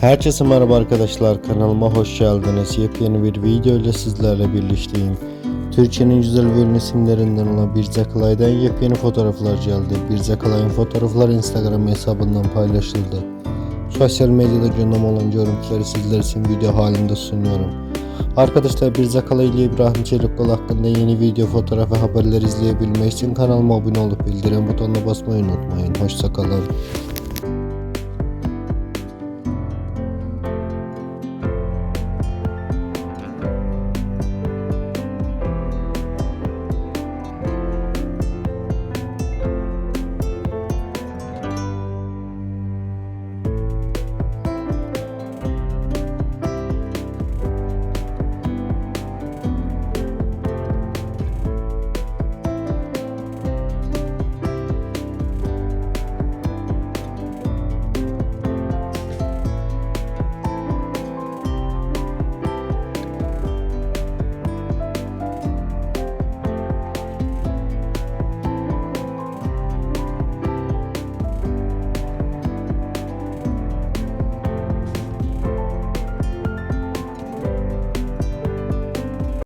Herkese merhaba arkadaşlar kanalıma hoş geldiniz. Yepyeni bir video ile sizlerle birlikteyim. Türkiye'nin güzel bölüm isimlerinden olan Birce Kalay'dan yepyeni fotoğraflar geldi. Birce Kalay'ın fotoğrafları Instagram hesabından paylaşıldı. Sosyal medyada gündem olan görüntüleri sizler için video halinde sunuyorum. Arkadaşlar Birce Kalay ile İbrahim Çelikkol hakkında yeni video, fotoğraf ve haberler izleyebilmek için kanalıma abone olup bildirim butonuna basmayı unutmayın. Hoşçakalın.